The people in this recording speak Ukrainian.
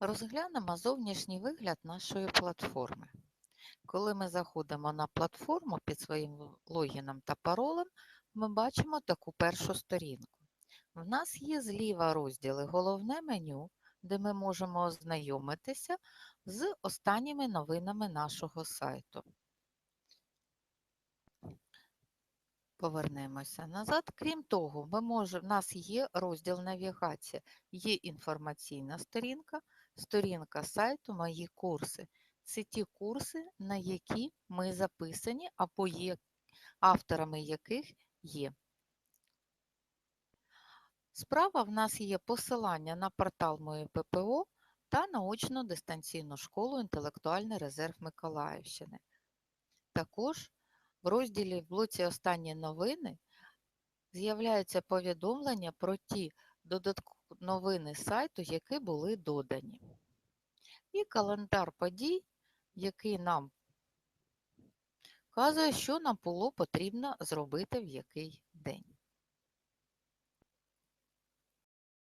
Розглянемо зовнішній вигляд нашої платформи. Коли ми заходимо на платформу під своїм логіном та паролем, ми бачимо таку першу сторінку. В нас є зліва розділи Головне меню, де ми можемо ознайомитися з останніми новинами нашого сайту. Повернемося назад. Крім того, ми може, в нас є розділ навігація, є інформаційна сторінка, сторінка сайту Мої курси. Це ті курси, на які ми записані або є авторами яких є. Справа в нас є посилання на портал Моє ППО та наочну дистанційну школу Інтелектуальний резерв Миколаївщини. Також в розділі в блоці Останні новини з'являються повідомлення про ті додаткові новини сайту, які були додані. І календар подій, який нам вказує, що нам було потрібно зробити в який день.